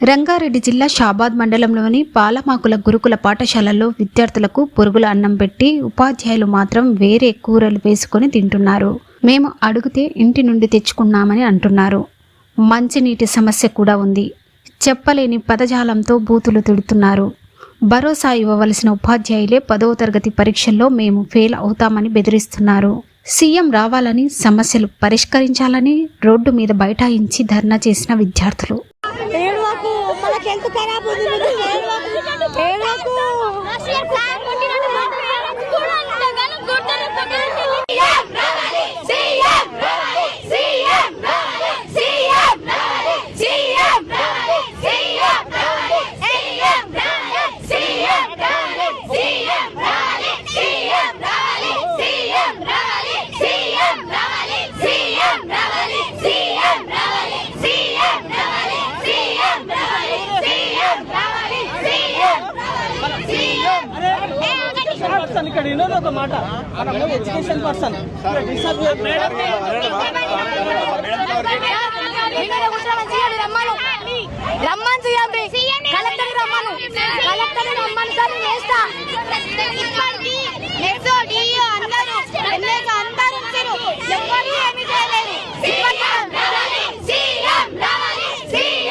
రంగారెడ్డి జిల్లా షాబాద్ మండలంలోని పాలమాకుల గురుకుల పాఠశాలలో విద్యార్థులకు పురుగుల అన్నం పెట్టి ఉపాధ్యాయులు మాత్రం వేరే కూరలు వేసుకొని తింటున్నారు. మేము అడిగితే ఇంటి నుండి తెచ్చుకున్నామని అంటున్నారు. మంచినీటి సమస్య కూడా ఉంది. చెప్పలేని పదజాలంతో బూతులు తిడుతున్నారు. భరోసా ఇవ్వవలసిన ఉపాధ్యాయులే పదవ తరగతి పరీక్షల్లో మేము ఫెయిల్ అవుతామని బెదిరిస్తున్నారు. సీఎం రావాలని సమస్యలు పరిష్కరించాలని రోడ్డు మీద బైఠాయించి ధర్నా చేసిన విద్యార్థులు. খেলতে তারা এরকম। పర్సన్ ఇక్కడ వినోద్ ఒక మాట ఎడ్యుకేషన్ పర్సన్ రమ్మని కలెక్టర్ రమ్మను కలెక్టర్ రమ్మని సార్ వేస్తా